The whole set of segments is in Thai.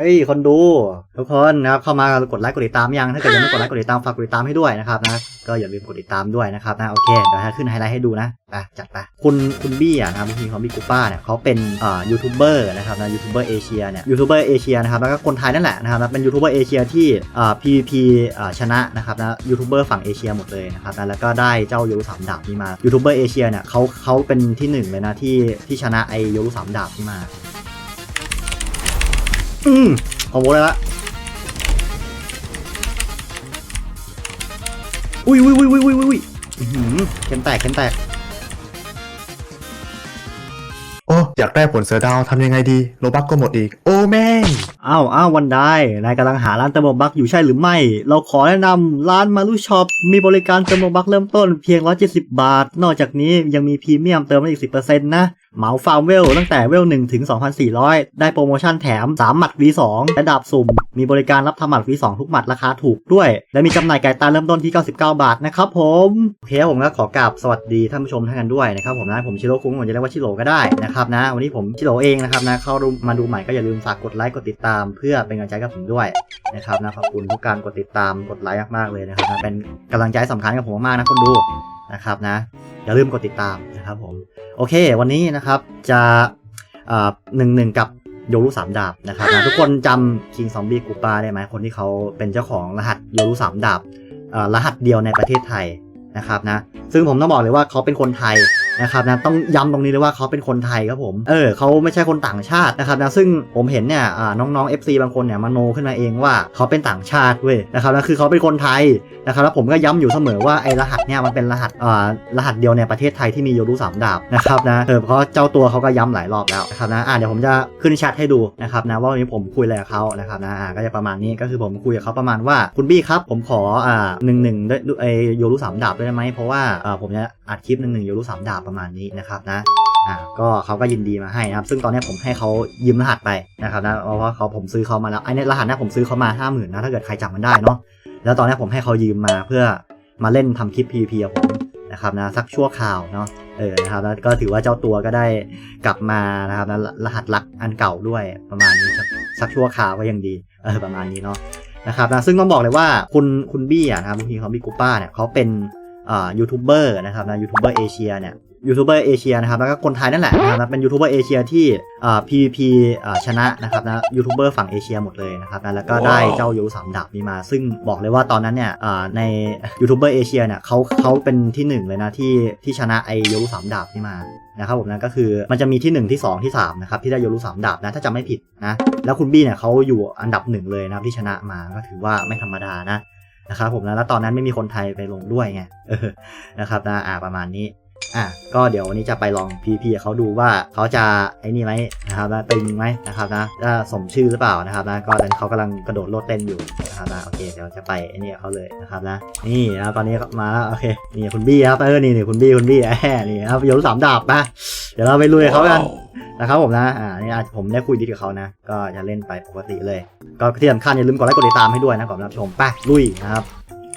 เอ้ยคนดูทุกคนนะครับเข้ามากดไลค์กดติดตามยังถ้าเกิดยังไม่กดไลค์กดติดตามฝากกดติดตามให้ด้วยนะครับนะก็อย่าลืมกดติดตามด้วยนะครับนะโอเคเดี๋ยวให้ขึ้นไฮไลท์ให้ดูนะไปจัดไปคุณคุณบี้อะนะครับทีของบี้กูป้าเนี่ยเขาเป็นอ่ายูทูบเบอร์นะครับนะยูทูบเบอร์เอเชียเนี่ยยูทูบเบอร์เอเชียนะครับแล้วก็คนไทยนั่นแหละนะครับนะเป็นยูทูบเบอร์เอเชียที่อ่า PVP อ่าชนะนะครับนะยูทูบเบอร์ฝั่งเอเชียหมดเลยนะครับนะแล้วก็ได้เจ้าโยรุสามดาบนี้มายูทูบเบอร์เอเชียเนี่ยเขาเขาเป็นที่หนึ่งเลยนะที่ที่ชนะไอโยรุสามดาบนี้มา อืมเอาโว้เลยละอุ้ยอุ้ยอุ้ยอุ้ยอุ้ยอุ้ยอื้อหือเข็นแตกเข็นแตกโอ้อยากได้ผลเสือดาวทำยังไงดีโลบักก็หมดอีก โอ้แม่งอ้าวอ้าววันได้นายกำลังหาร้านเติมโลบักอยู่ใช่หรือไม่ เราขอแนะนำร้านมารุช็อปมีบริการเติมโลบักเริ่มต้นเพียง 170 บาท นอกจากนี้ยังมีพรีเมียมเติมได้อีก 10%นะ เหมาฟาร์มเวลตั้งแต่เวล1ถึง 2,400 ได้โปรโมชั่นแถม 3 หมัด V2 และดาบสุ่ม มีบริการรับทำหมัด V2 ทุกหมัดราคาถูกด้วย และมีจำหน่ายไก่ตาเริ่มต้นที่ 99 บาทนะครับผมโอเคผมก็ขอกราบสวัสดีท่านผู้ชมท่านกันด้วยนะครับผมนะผมชิโร่คุ้งผมจะเรียกว่าชิโร่ก็ได้นะครับนะ วันนี้ผมชิโร่เองนะครับนะเข้าดูมาดูใหม่ก็อย่าลืมฝากกดไลค์กดติดตาม เพื่อเป็นกำลังใจกับผมด้วยนะครับนะขอบคุณทุกการกดติดตามกดไลค์มากๆเลยนะครับนะเป็นกำลังใจสำคัญกับผมมากนะคนดู นะครับนะอย่าลืมกดติดตามนะครับผมโอเค วันนี้นะครับจะหนึ่งหนึ่งกับโยรุสามดาบนะครับนะทุกคนจำคิงซอมบี้กูปาได้ไหมคนที่เขาเป็นเจ้าของรหัสโยรุสามดาบเอ่อรหัสเดียวในประเทศไทยนะครับนะซึ่งผมต้องบอกเลยว่าเขาเป็นคนไทยนะครับนะต้องย้ำตรงนี้เลยว่าเขาเป็นคนไทยครับผมเออเขาไม่ใช่คนต่างชาตินะครับนะซึ่งผมเห็นเนี่ยอ่าน้องๆ FC บางคนเนี่ยมาโนขึ้นมาเองว่าเขาเป็นต่างชาติเว้ยนะครับนะคือเขาเป็นคนไทยนะครับแล้วผมก็ย้ำอยู่เสมอว่าไอ้รหัสเนี่ยมันเป็นรหัสอ่ารหัสเดียวในประเทศไทยที่มีโยรุสามดาบนะครับนะเออเพราะเจ้าตัวเขาก็ย้ำหลายรอบแล้วนะครับนะอ่าเดี๋ยวผมจะขึ้นแชทให้ดูนะครับนะว่าวันนี้ผมคุยอะไรกับเขานะครับนะอ่าก็จะประมาณนี้ก็คือผมคุยกับเขาประมาณว่าคุณบี้ครับผมขออ่าหนึ่งหนึ่งด้วยไอโยรุสามดาบด้วยได้ไหมเพราะว่าอ่าผมจะอัดคลิปหนึ่งหนึ่งโยรุสามดาบประมาณนี้นะครับนะอ่าก็เขาก็ยินดีมาให้นะครับ ซึ่งตอนนี้ผมให้เขายืมรหัสไปนะครับนะเพราะว่าเขาผมซื้อเขามาแล้วไอ้นี่รหัสเนี่ยผมซื้อเขามาห้าหมื่นนะถ้าเกิดใครจำมันได้เนาะแล้วตอนนี้ผมให้เขายืมมาเพื่อมาเล่นทำคลิป PVP กับผมนะครับนะสักชั่วคราวเนาะเออนะครับแล้วก็ถือว่าเจ้าตัวก็ได้กลับมานะครับนะรหัสลักอันเก่าด้วยประมาณนี้สักชั่วคราวก็ยังดีเออประมาณนี้เนาะนะครับนะซึ่งต้องบอกเลยว่าคุณคุณบี้อะนะครับทีเขาบี้กูป้าเนี่ยเขาเป็น ยูทูบเบอร์นะครับนะยูทูบเบอร์เอเชียเนี่ยยูทูบเบอร์เอเชียนะครับแล้วก็คนไทยนั่นแหละนะครับนะเป็นยูทูบเบอร์เอเชียที่อ่า PVP อ่าชนะนะครับนะยูทูบเบอร์ฝั่งเอเชียหมดเลยนะครับนะแล้วก็ได้เจ้าโยรุสามดาบนี้มา ซึ่งบอกเลยว่าตอนนั้นเนี่ยอ่าในยูทูบเบอร์เอเชียเนี่ยเขาเขาเป็นที่หนึ่งเลยนะที่ที่ชนะไอโยรุสามดาบนี้มานะครับผมนะก็คือมันจะมีที่ 1 ที่ 2 ที่3นะครับที่ได้โยรุสามดาบนะถ้าจำไม่ผิดนะแล้วคุณบี้เนี่ยเขาอยู่อันดับหนึ่งเลยนะครับที่ชนะมาก็ถือว่าไม่ธรรมดานะ นะครับผมนะแล้วตอนนั้นไม่มีคนไทยไปลงด้วยไงนะครับนะอ่าประมาณนี้อะก็เดี๋ยววันนี้จะไปลองพีพีเขาดูว่าเขาจะไอ้นี่ไหมนะครับนะตึงไหมนะครับนะจะสมชื่อหรือเปล่านะครับนะก็ตอนนี้เขากำลังกระโดดโลดเต้นอยู่นะครับนะโอเคเดี๋ยวจะไปไอ้นี่เขาเลยนะครับนะนี่นะตอนนี้มาแล้วโอเคนี่คุณบี้ครับเออนี่นี่คุณบี้คุณบี้แหมนี่ครับโยนสามดาบนะเดี๋ยวเราไปลุยเขากันนะครับผมนะอ่านี่ผมได้คุยดีกับเขานะ ก็จะเล่นไปปกติเลย ก็ที่สำคัญอย่าลืมกดไลค์กดติดตามให้ด้วยนะก่อนรับชมไปลุยนะครับ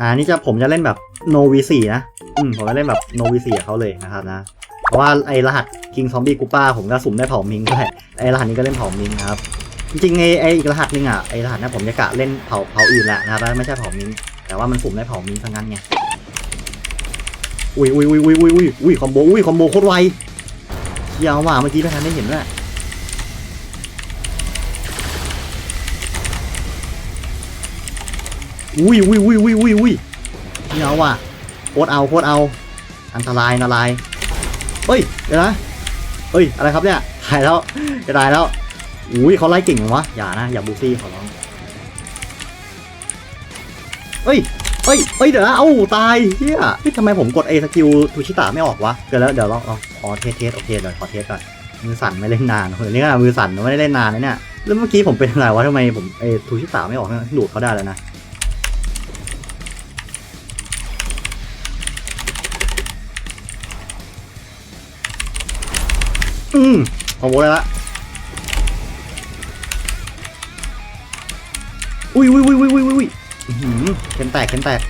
อ่านี่จะผมจะเล่นแบบ no v4 นะอืมผมจะเล่นแบบ no v4 เขาเลยนะครับนะเพราะว่าไอรหัส king zombie กูป้าผมก็สุ่มได้เผามิงด้วยไอรหัสนี้ก็เล่นเผามิงครับจริงๆไอไออีกรหัสหนึงอะไอรหัสนี้ผมจะกะเล่นเผาเผาอื่นแหละนะครับไม่ใช่เผามิงแต่ว่ามันสุ่มได้เผามิงทั้งนั้นไงอุ้ยอุ้ยอุ้ยอุ้ยอุ้ยอุ้ยอุ้ยคอมโบอุ้ยคอมโบโคตรไวเชี่ยว่ะเมื่อกี้ไม่ทันได้เห็นด้วย อุ้ยอุ้ยอุ้ยอุ้ยอุ้ยอุ้ยนี่เอาว่ะโคตรเอาโคตรเอา อันตรายอันตรายเฮ้ยเดี๋ยวนะเฮ้ยอะไรครับเนี่ยตายแล้วจะตายแล้วอุ้ยเขาไล่เก่งวะอย่านะอย่าบูซี่ขอร้องเฮ้ยเฮ้ยเฮ้ยเดี๋ยวนะเอ้าตายเฮียเฮ้ยทำไมผมกดเอสกิลทูชิตะไม่ออกวะเดี๋ยวแล้วเดี๋ยวลองลองขอเทสเทสโอเคเดี๋ยวขอเทสก่อนมือสั่นไม่เล่นนานคนนี้ก็มือสั่นไม่ได้เล่นนานนะเนี่ยแล้วเมื่อกี้ผมเป็นอะไรวะทำไมผมเอทูชิตะไม่ออกดูดเขาได้แล้วนะ อืมขอโว้เลยละอุ้ยอุ้ยอุ้ยอุ้ยอุ้ยอุ้ยหือเข็นแตกเข็นแตก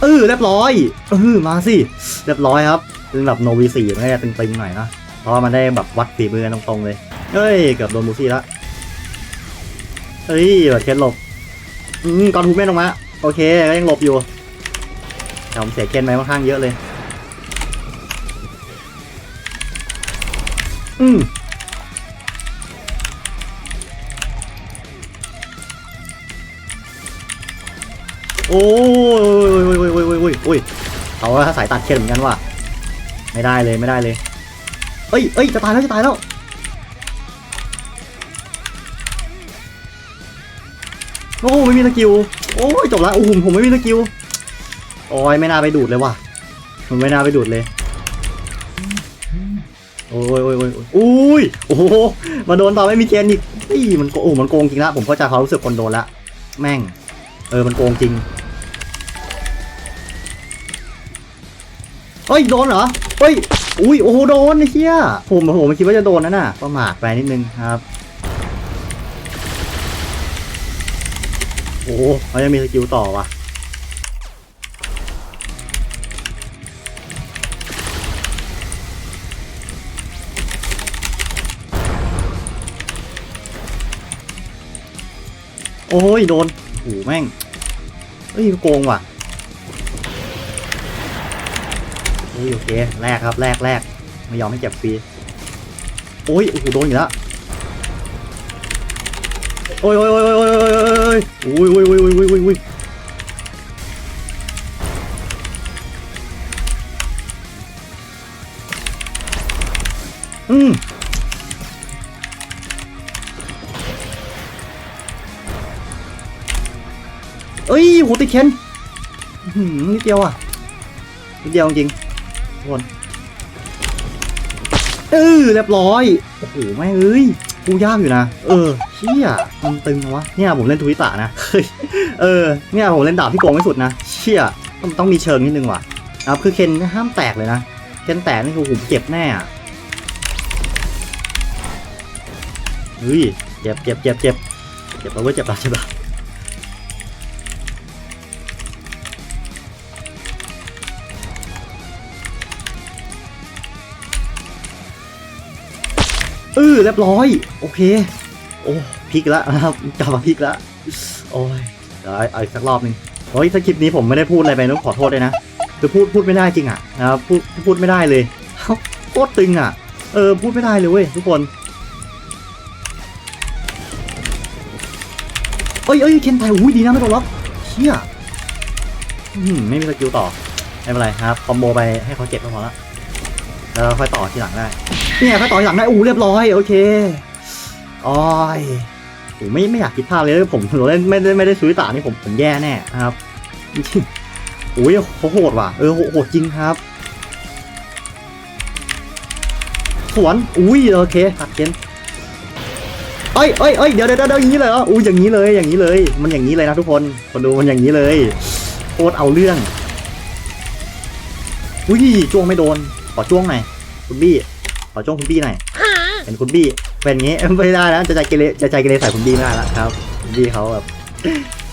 เออเรียบร้อยเออมาสิเรียบร้อยครับเป็นแบบโนวีสี่มันก็จะตึงๆหน่อยนะเพราะมันได้แบบวัดฝีมือตรงๆเลยเฮ้ยเกือบโดนบูซี่ละเฮ้ยแบบเคนหลบอืมก่อนทูเม่นออกมาโอเคก็ยังหลบอยู่แต่ผมเสียเคนไปค่อนข้างเยอะเลย อืมโอ้ยโอ้ยโอ้ยโอ้ยโอ้ยโอ้ยโอ้ยเขาว่าสายตัดเคนเหมือนกันว่ะไม่ได้เลยไม่ได้เลยเอ้ยเอ้ยจะตายแล้วจะตายแล้วโอ้ไม่มีสกิลโอ้ยจบละโอ้โหผมไม่มีสกิลโอ้ยไม่น่าไปดูดเลยว่ะผมไม่น่าไปดูดเลย โอ้ยโอ้ยโอ้ยโอ้ยอุ้ยโอ้โหมาโดนต่อไม่มีเกณฑ์อีกนี่มันโกโอ้มันโกงจริงละผมเข้าใจความรู้สึกคนโดนละแม่ง เออมันโกงจริงเฮ้ยโดนเหรอเฮ้ยอุ้ยโอ้โหโดนไอ้เหี้ยผมผมไม่คิดว่าจะโดนนะน่ะประมาทไปนิดนึงครับโอ้โหเขายังมีสกิลต่อว่ะ โอ้ยโดนโอ้โหแม่งเฮ้ยโกงว่ะเฮ้ยโอเคแรกครับแรกแรกไม่ยอมให้เจ็บฟรีโอ้ยโอ้โหโดนอีกแล้วโอ้ยโอ้ยโอ้ยโอ้ยโอ้ยโอ้ยโอ้ยโอ้ยโอ้ยโอ้ย เอ้ยโหติดเคนอื้อหือนิดเดียวอะนิดเดียวจริงทุกคนเออเรียบร้อย โอ้โหแม่เอ้ยกูยากอยู่นะ เออเชี่ยมันตึงวะเนี่ยผมเล่นทวิตะนะเฮ้ยเออเนี่ยผมเล่นดาบที่โกงที่สุดนะเชี่ยต้องต้องมีเชิงนิดนึงว่ะนะครับคือเคนห้ามแตกเลยนะเคนแตกนี่คือผมเจ็บแน่อะเฮ้ยเจ็บเจ็บเจ็บเจ็บเจ็บแล้วเว้ยเจ็บแล้วเจ็บแล้ว ออเรียบร้อย โอเค โอ้พลิกแล้วนะครับกลับมาพลิกแล้วโอ้ยเดี๋ยวเอาอีกสักรอบหนึ่งโอ้ยถ้าคลิปนี้ผมไม่ได้พูดอะไรไปต้องขอโทษด้วยนะคือพูดพูดไม่ได้จริงอะนะครับพูดพูดไม่ได้เลยโคตรตึงอะ เออพูดไม่ได้เลยเว้ยทุกคนเอ้ยเอ้ยเคนไทยอุ้ยดีนะไม่โดนล็อกเชี่ยไม่มีสกิลต่อไม่เป็นไรครับคอมโบไปให้เขาเจ็บก็พอละ แล้วเราค่อยต่อทีหลังได้ เนี่ยถ้าต่อยหลังได้อู้เรียบร้อยโอเคอ้อยโอ้ไม่ไม่อยากคิดภาพเลยผมผมเล่นไม่ได้ไม่ได้ซุยตานี่ผมผมแย่แน่นะครับจริงๆโอ้ยเขาโหดว่ะเออโหโหดจริงครับ สวนอุ้ยโอเคตัดเกนเอ้ยเอ้ยเอ้ยเดี๋ยวเดี๋ยวเดี๋ยวอย่างนี้เลยเหรออู้อย่างนี้เลยอย่างนี้เลย มันอย่างนี้เลยนะทุกคนคนดูมันอย่างนี้เลยโคตรเอาเรื่องอุ้ยจ้วงไม่โดน ขอจ้วงหน่อยคุณบี้ขอจ้องคุณบี้หน่อยเห็นคุณบี้เป็นอย่างงี้ไม่ได้นะจะใจเกเรจะใจเกเรใส่คุณบี้ไม่ได้ละครับคุณบี้เขาแบบ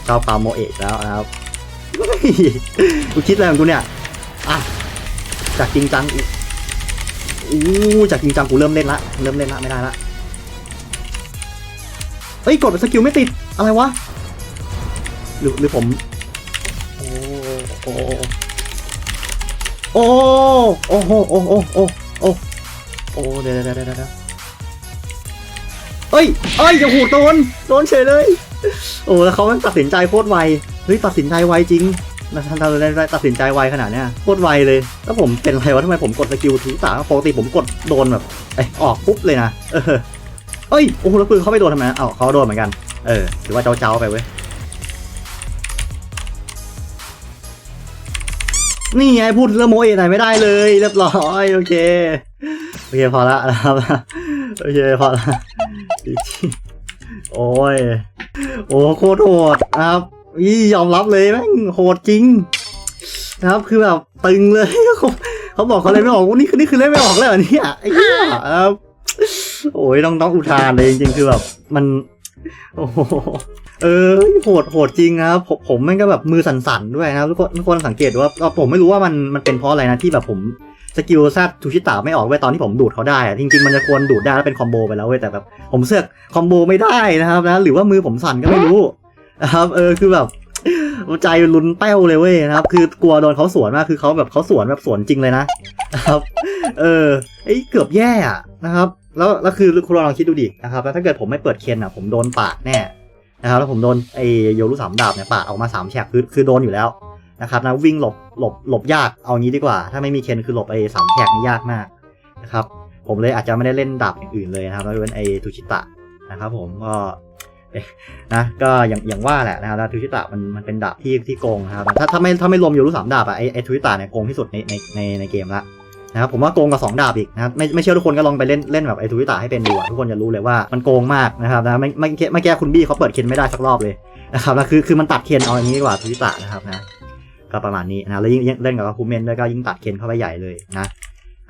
ชอบความโมเอะแล้วนะครับกูคิดอะไรของกูเนี่ยอะจากจริงจังอู้อู้จากจริงจังกูเริ่มเล่นละเริ่มเล่นละไม่ได้ละเฮ้ยกดสกิลไม่ติดอะไรวะหรือหรือผมโอ้โอ้โอ้โอ้โอ้โอ้โอ้โอ้โอ้โอ้เดี๋ยวเดี๋ยวเดี๋ยวเดะเอ้ยเอ้ยอย่าหูโดนโดนเฉยเลย โอ้แล้วเขามันตัดสินใจโคตรไวเฮ้ยตัดสินใจไวจริงนะท่านเรตัดสินใจไวขนาดเนี้ยโคตรไวเลย แล้วผมเป็นอะไรวะทำไมผมกดสกิลถือตาปกติผมกดโดนแบบไอยออกปุ๊บเลยนะเออเอ้ยโอ้โหแล้วปืนเขาไม่โดนทำไมเอ้าเขาโดนเหมือนกัน เออถือว่าเจ้าเจ้าๆไปเว้ย นี่ไงพูดเรื่องโมเอไหนไม่ได้เลย เรียบร้อยโอเคโอเคพอละนะครับโอเคพอละโอ้ยโอ้โคตรโหดนะครับยี่ยอมรับเลยแม่งโหดจริง นะครับคือแบบตึงเลยเขาเขาบอกเขาเล่นไม่ออกว่านี่คือนี่คือเล่นไม่ออกแล้วเนี่ยไอ้เหี้ยครับโอ้ยต้องต้องอุทานเลยจริงๆคือแบบมัน โอ้ เออโหดโหดจริงนะครับผมผมแม่งก็แบบมือสั่นๆด้วยนะครับทุกคนทุกคนสังเกตว่าว่าผมไม่รู้ว่ามันมันเป็นเพราะอะไรนะที่แบบผมสกิลแซดทูชิตะไม่ออกเว้ยตอนที่ผมดูดเขาได้อะจริงๆมันจะควรดูดได้แล้วเป็นคอมโบไปแล้วเว้ยแต่แบบผมเสือกคอมโบไม่ได้นะครับนะหรือว่ามือผมสั่นก็ไม่รู้นะครับเออคือแบบใจลุ้นแป้วเลยเว้ยนะครับ คือกลัวโดนเขาสวนมากคือเขาแบบเขาสวนแบบสวนจริงเลยนะนะครับ เออไอ้เกือบแย่อะนะครับ แล้วแล้วคือคุณลองคิดดูดินะครับแล้วถ้าเกิดผมไม่เปิดเคนอะ ผมโดนปาดแน่ นะครับแล้วผมโดนไอ้โยรุสามดาบเนี่ยปาดออกมาสามแฉกคือคือโดนอยู่แล้วนะครับนะวิ่งหลบหลบหลบยากเอางี้ดีกว่า ถ้าไม่มีเคนคือหลบไอ้สามแฉกนี่ยากมากนะครับผมเลยอาจจะไม่ได้เล่นดาบอย่างอื่นเลยนะครับแล้วเป็นไอ้ทูชิตะนะครับผมก็นะก็อย่างอย่างว่าแหละนะครับทูชิตะมันมันเป็นดาบที่ที่โกงนะครับถ้าถ้าไม่ถ้าไม่รวมโยรุสามดาบอะไอ้ไอ้ทูชิตะเนี่ยโกงที่สุดในในในในเกมละ นะครับผมว่าโกงกับ 2 ดาบอีกนะครับไม่ไม่เชื่อทุกคนก็ลองไปเล่นเล่นแบบไอ้ทูวิตาให้เป็นดูทุกคนจะรู้เลยว่ามันโกงมากนะครับนะไม่ไม่ไม่แก้คุณบี้เขาเปิดเคนไม่ได้สักรอบเลยนะครับนะคือคือมันตัดเคนเอาอย่างนี้ดีกว่าทูวิตานะครับนะก็ประมาณนี้นะแล้วยิ่งเล่นกับคูเมนด้วยก็ยิ่งตัดเคนเข้าไปใหญ่เลยนะ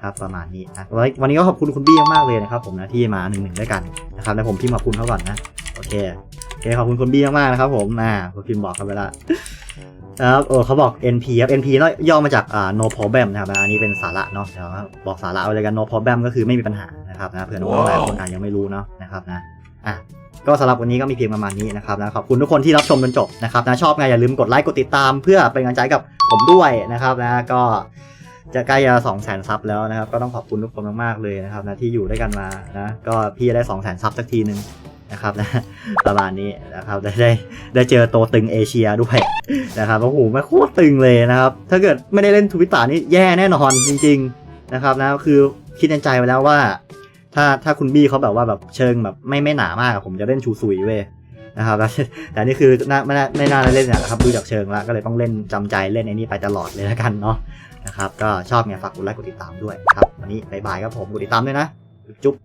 ครับประมาณนี้นะวันวันนี้ก็ขอบคุณคุณบี้มากเลยนะครับผมนะที่มาหนึ่งหนึ่งด้วยกันนะครับแล้วผมพิมพ์ขอบคุณเขาก่อนนะโอเคโอเคขอบคุณคุณบี้มากๆนะครับผมนะผมพิมพ์บอกเขาไปละ ครับเออเขาบอก NP ครับ NP เนอะย่อมาจากอ่า no problem นะครับอันนี้เป็นสาระเนาะเดี๋ยวบอกสาระเอาเลยกัน no problem ก็คือไม่มีปัญหานะครับนะเผื่อน้องๆหลายคนอาจยังไม่รู้เนาะนะครับนะอะก็สำหรับวันนี้ก็มีเพียงประมาณนี้นะครับนะขอบคุณทุกคนที่รับชมจนจบนะครับนะชอบไงอย่าลืมกดไลค์กดติดตามเพื่อเป็นกำลังใจกับผมด้วยนะครับนะก็จะใกล้จะสองแสนซับแล้วนะครับ ก็ต้องขอบคุณทุกคนมากๆเลยนะครับนะที่อยู่ด้วยกันมานะก็พี่ได้สองแสนซับสักทีหนึ่ง นะครับนะประมาณนี้นะครับได้ได้ได้เจอโตตึงเอเชียด้วยนะครับโอ้โหไม่โคตรตึงเลยนะครับ ถ้าเกิดไม่ได้เล่นทวิตตานี่แย่แน่นอนจริง ๆนะครับนะคือคิดในใจไว้แล้วว่า ถ้าถ้าคุณบี้เขาแบบว่าแบบเชิงแบบไม่ไม่หนามากผมจะเล่นชูซุยเว้ยนะครับแล้วแต่นี่คือน่าไม่น่าไม่น่าเล่นนะครับดูจากเชิงแล้วก็เลยต้องเล่นจำใจเล่นไอ้นี่ไปตลอดเลยแล้วกันเนาะนะครับก็ชอบเนี่ยฝากกดไลค์กดติดตามด้วยครับวันนี้บายบายครับผมกดติดตามด้วยนะจุ๊บ